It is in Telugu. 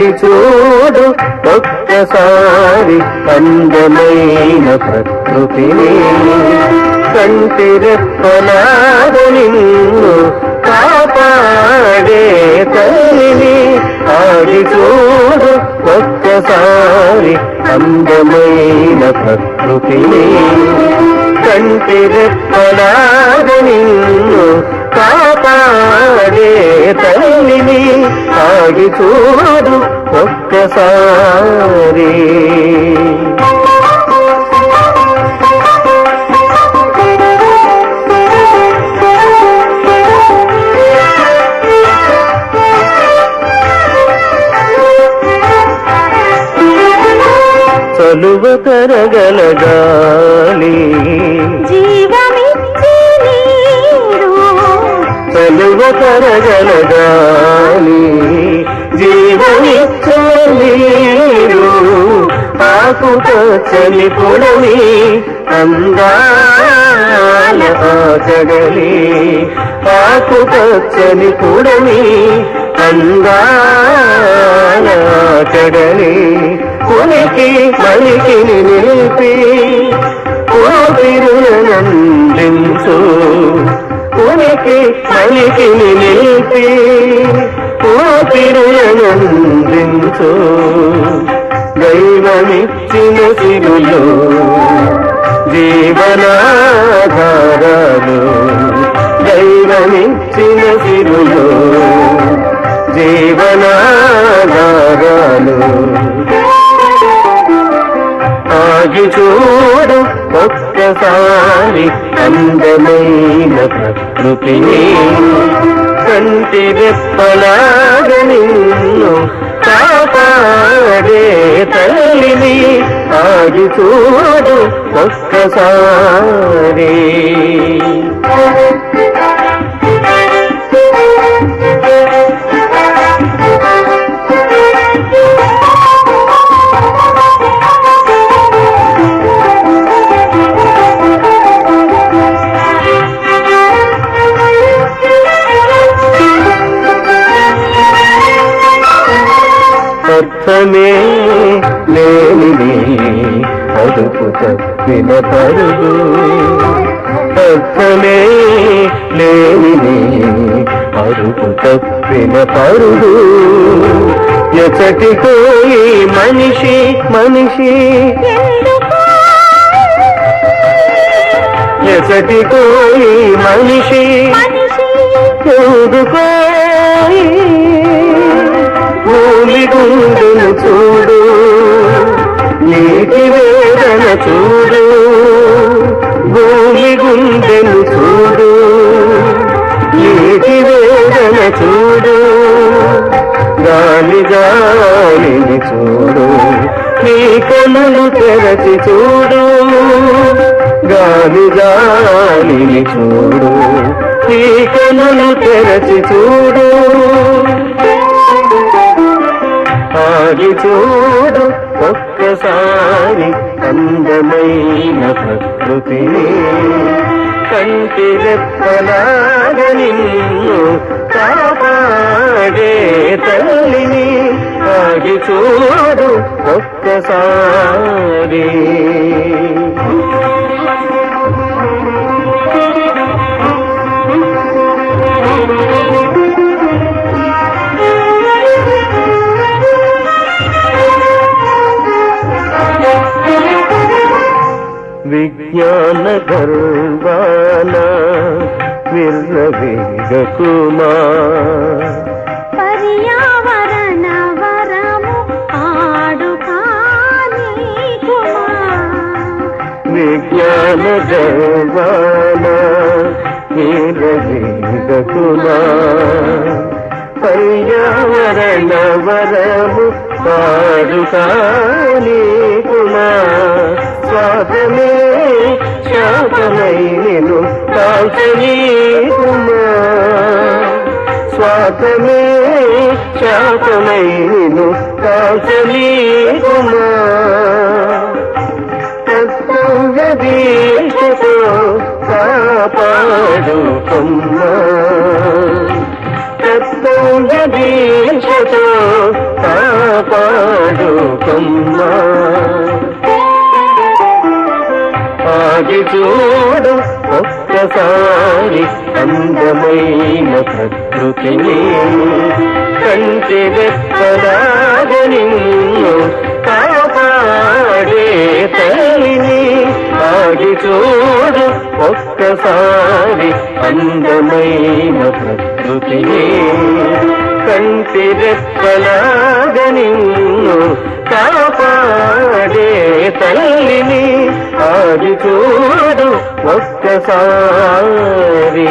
ఆగి చూడు ఒక్కసారి అందమైన ప్రకృతిని. కంటి రెప్పలాద నిన్ను కాపాడే తల్లిని ఆగి చూడు ఒక్కసారి అందమైన ప్రకృతిని. కంటి రెప్పలాద నిన్ను కాపాడే తల్లిని ఆగి చూడు ఒక్కసారి చలువ తరగల గాలి. చలువ తరగల గాలి. ఆకు పచ్చని పొడవి అందాల ఆచడలి ఆకు పచ్చని పొడవి అందాల ఆచడలి ఉనికి మలికిని నిలిపి నందించు. ఉనికి మలికిని నిలిపి నందించు. దైవమిచ్చిన సిరులు జీవనాధారాలు. దైవమిచ్చిన సిరులు జీవనాధారాలు. ఆగి చూడు ఒక్కసారి అందమైన ప్రకృతిని కంటి రెప్పలాగ నిన్ను కాపాడే తల్లిని ఆగి చూడు ఒక్కసారి. అర్థమే లేనిది అదుపు తప్పిన పరుగు. అర్థమే లేనిది అదుపు తప్పిన పరుగు. ఎచటికో ఈ మనిషి మనిషి. ఎచటికో ఈ మనిషి. మనిషి. ఎందుకో చూడు నీ కనులు తెరచి చూడు గాలి గాలిని చూడు నీ కనులు తెరచి చూడు. ఆగి చూడు ఒక్కసారి అందమైన ప్రకృతి. కంటి రెప్పలాగ నిన్ను కాపాడే తల్లిని. సాగి చూడు ఒక్కసారి. విజ్ఞాన గర్వాన విర్రవేగకుమా పర్యావరణ విజ్ఞాన గర్వాన విర్రవేగకుమా పర్యావరణ వరము పాడు కానీకుమా స్వాతమే శాపమై నిను కాల్చనీకుమా స్వాతమే కాపాడుకుమ్మా కర్తవ్య దీక్షతో కొమ్మ. ఆగి చూడు ఒక్కసారి అందమైన ప్రకృతిని. కంటి రెప్పలాగ నిన్ను కాపాడే ఆగి చూడు ఒక్కసారి అందమైన ప్రకృతిని కంటి రెప్పలాగ నిన్ను కాపాడే తల్లిని ఆది చూడు ఒక్కసారి.